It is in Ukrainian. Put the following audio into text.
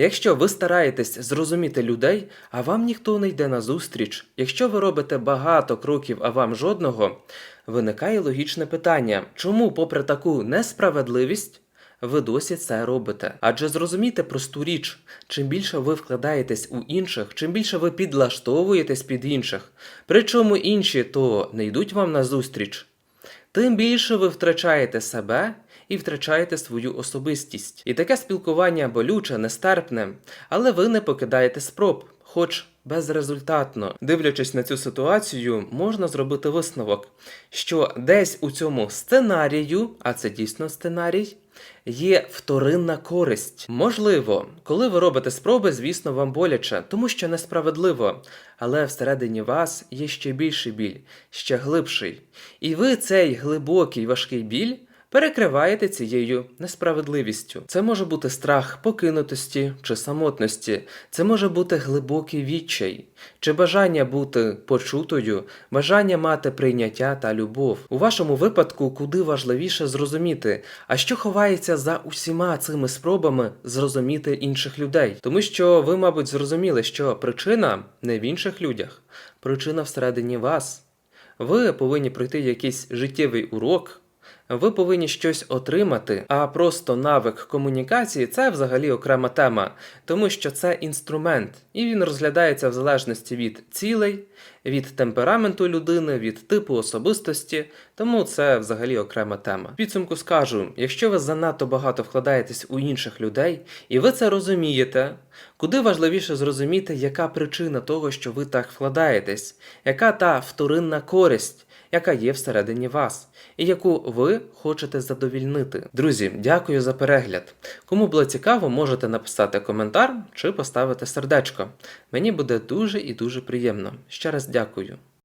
Якщо ви стараєтесь зрозуміти людей, а вам ніхто не йде на зустріч, якщо ви робите багато кроків, а вам жодного, виникає логічне питання, чому, попри таку несправедливість, ви досі це робите. Адже зрозумійте просту річ: чим більше ви вкладаєтесь у інших, чим більше ви підлаштовуєтесь під інших, причому інші то не йдуть вам на зустріч, тим більше ви втрачаєте себе і втрачаєте свою особистість. І таке спілкування болюче, нестерпне, але ви не покидаєте спроб, хоч безрезультатно. Дивлячись на цю ситуацію, можна зробити висновок, що десь у цьому сценарію, а це дійсно сценарій. Є вторинна користь. Можливо, коли ви робите спроби, звісно, вам боляче, тому що несправедливо. Але всередині вас є ще більший біль, ще глибший. І ви цей глибокий важкий біль перекриваєте цією несправедливістю. Це може бути страх покинутості чи самотності, це може бути глибокий відчай, чи бажання бути почутою, бажання мати прийняття та любов. У вашому випадку куди важливіше зрозуміти, а що ховається за усіма цими спробами зрозуміти інших людей. Тому що ви, мабуть, зрозуміли, що причина не в інших людях, причина всередині вас. Ви повинні пройти якийсь життєвий урок. Ви повинні щось отримати, а просто навик комунікації це взагалі окрема тема, тому що це інструмент, і він розглядається в залежності від цілей, від темпераменту людини, від типу особистості, тому це взагалі окрема тема. Підсумку скажу: якщо ви занадто багато вкладаєтесь у інших людей, і ви це розумієте, куди важливіше зрозуміти, яка причина того, що ви так вкладаєтесь, яка та вторинна користь яка є всередині вас, і яку хочете задовільнити. Друзі, дякую за перегляд. Кому було цікаво, можете написати коментар чи поставити сердечко. Мені буде дуже і дуже приємно. Ще раз дякую.